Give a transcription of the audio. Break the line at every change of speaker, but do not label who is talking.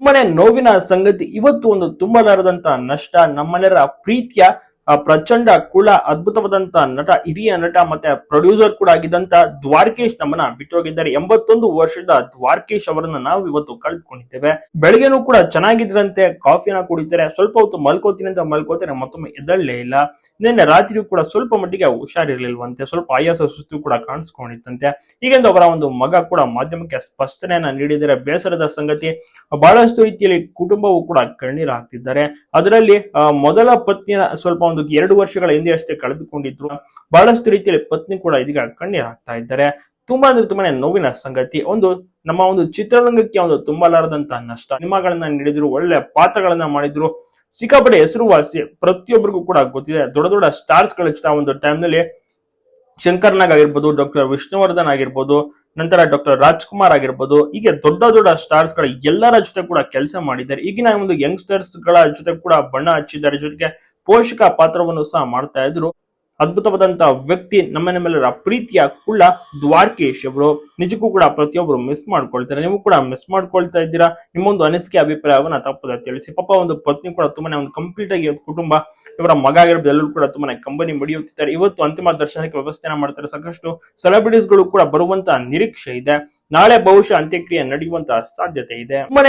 ತುಂಬಾನೇ ನೋವಿನ ಸಂಗತಿ. ಇವತ್ತು ಒಂದು ತುಂಬಲಾರದಂತ ನಷ್ಟ ನಮ್ಮನೆಯರ ಪ್ರೀತಿಯ ಪ್ರಚಂಡ ಕುಳ ಅದ್ಭುತವಾದಂತ ನಟ, ಹಿರಿಯ ನಟ ಮತ್ತೆ ಪ್ರೊಡ್ಯೂಸರ್ ಕೂಡ ಆಗಿದ್ದಂತ ದ್ವಾರಕೇಶ್ ನಮ್ಮನ್ನ ಬಿಟ್ಟೋಗಿದ್ದಾರೆ. ಎಂಬತ್ತೊಂದು ವರ್ಷದ ದ್ವಾರಕೇಶ್ ಅವರನ್ನ ನಾವು ಇವತ್ತು ಕಳೆದುಕೊಂಡಿದ್ದೇವೆ. ಬೆಳಗ್ಗೆನು ಕೂಡ ಚೆನ್ನಾಗಿದ್ರಂತೆ ಕಾಫಿನ ಕುಡಿತಾರೆ. ಸ್ವಲ್ಪ ಹೊತ್ತು ಮಲ್ಕೋತೀನಿ ಅಂತ ಮಲ್ಕೋತಾರೆ, ಮತ್ತೊಮ್ಮೆ ಎದ್ದಳ್ಳೇ ಇಲ್ಲ. ನಿನ್ನೆ ರಾತ್ರಿಯೂ ಕೂಡ ಸ್ವಲ್ಪ ಮಟ್ಟಿಗೆ ಹುಷಾರಿರ್ಲಿಲ್ವಂತೆ, ಸ್ವಲ್ಪ ಆಯಾಸ ಸುಸ್ತು ಕೂಡ ಕಾಣಿಸ್ಕೊಂಡಿತ್ತಂತೆ. ಹೀಗೆಂದು ಅವರ ಒಂದು ಮಗ ಕೂಡ ಮಾಧ್ಯಮಕ್ಕೆ ಸ್ಪಷ್ಟನೆಯನ್ನ ನೀಡಿದರೆ ಬೇಸರದ ಸಂಗತಿ. ಬಹಳಷ್ಟು ರೀತಿಯಲ್ಲಿ ಕುಟುಂಬವು ಕೂಡ ಕಣ್ಣೀರು ಹಾಕ್ತಿದ್ದಾರೆ ಅದರಲ್ಲಿ ಮೊದಲ ಪತ್ನಿಯ ಸ್ವಲ್ಪ ಎರಡು ವರ್ಷಗಳ ಹಿಂದೆ ಅಷ್ಟೇ ಕಳೆದುಕೊಂಡಿದ್ರು. ಬಹಳಷ್ಟು ರೀತಿಯಲ್ಲಿ ಪತ್ನಿ ಕೂಡ ಇದೀಗ ಕಣ್ಣೀರ್ ಹಾಕ್ತಾ ಇದ್ದಾರೆ. ತುಂಬಾ ಅಂದ್ರೆ ತುಂಬಾನೇ ನೋವಿನ ಸಂಗತಿ. ಒಂದು ನಮ್ಮ ಒಂದು ಚಿತ್ರರಂಗಕ್ಕೆ ಒಂದು ತುಂಬಲಾರದಂತಹ ನಷ್ಟ. ಸಿನಿಮಾಗಳನ್ನ ನೀಡಿದ್ರು, ಒಳ್ಳೆ ಪಾತ್ರಗಳನ್ನ ಮಾಡಿದ್ರು. ಸಿಕ್ಕಾಪಟ್ಟೆ ಹೆಸರುವಾಸಿ ಪ್ರತಿಯೊಬ್ಬರಿಗೂ ಕೂಡ ಗೊತ್ತಿದೆ. ದೊಡ್ಡ ದೊಡ್ಡ ಸ್ಟಾರ್ಸ್ ಗಳಿಷ್ಟ ಒಂದು ಟೈಮ್ನಲ್ಲಿ ಶಂಕರ್ನಾಗ್ ಆಗಿರ್ಬೋದು ಡಾಕ್ಟರ್ ವಿಷ್ಣುವರ್ಧನ್ ಆಗಿರ್ಬೋದು, ನಂತರ ಡಾಕ್ಟರ್ ರಾಜ್ಕುಮಾರ್ ಆಗಿರ್ಬೋದು, ಹೀಗೆ ದೊಡ್ಡ ದೊಡ್ಡ ಸ್ಟಾರ್ಸ್ಗಳ ಎಲ್ಲರ ಜೊತೆ ಕೂಡ ಕೆಲಸ ಮಾಡಿದ್ದಾರೆ. ಈಗಿನ ಒಂದು ಯಂಗ್ಸ್ಟರ್ಸ್ಗಳ ಜೊತೆ ಕೂಡ ಬಣ್ಣ ಹಚ್ಚಿದ್ದಾರೆ. ಜೊತೆಗೆ ಪೋಷಕ ಪಾತ್ರವನ್ನು ಸಹ ಮಾಡ್ತಾ ಇದ್ರು. ಅದ್ಭುತವಾದಂತಹ ವ್ಯಕ್ತಿ, ನಮ್ಮ ಪ್ರೀತಿಯ ಕುಳ್ಳ ದ್ವಾರಕೇಶ್ ಅವರು. ನಿಜಕ್ಕೂ ಕೂಡ ಪ್ರತಿಯೊಬ್ಬರು ಮಿಸ್ ಮಾಡ್ಕೊಳ್ತಾರೆ. ನೀವು ಕೂಡ ಮಿಸ್ ಮಾಡ್ಕೊಳ್ತಾ ಇದ್ದೀರಾ? ನಿಮ್ಮೊಂದು ಅನಿಸಿಕೆ, ಅಭಿಪ್ರಾಯವನ್ನ ತಪ್ಪದ ತಿಳಿಸಿ. ಪಾಪ ಒಂದು ಪತ್ನಿ ಕೂಡ ತುಂಬಾನೇ ಒಂದು ಕಂಪ್ಲೀಟ್ ಆಗಿ ಕುಟುಂಬ, ಇವರ ಮಗ ಆಗಿರ್ಬೋದು, ಎಲ್ಲರೂ ಕೂಡ ತುಂಬಾನೇ ಕಂಬನಿ ಮಡಿಯುತ್ತಿದ್ದಾರೆ. ಇವತ್ತು ಅಂತಿಮ ದರ್ಶನಕ್ಕೆ ವ್ಯವಸ್ಥೆನ ಮಾಡ್ತಾರೆ ಸಾಕಷ್ಟು ಸೆಲೆಬ್ರಿಟೀಸ್ಗಳು ಕೂಡ ಬರುವಂತಹ ನಿರೀಕ್ಷೆ ಇದೆ. ನಾಳೆ ಬಹುಶಃ ಅಂತ್ಯಕ್ರಿಯೆ ನಡೆಯುವಂತಹ ಸಾಧ್ಯತೆ ಇದೆ. ತುಂಬಾನೇ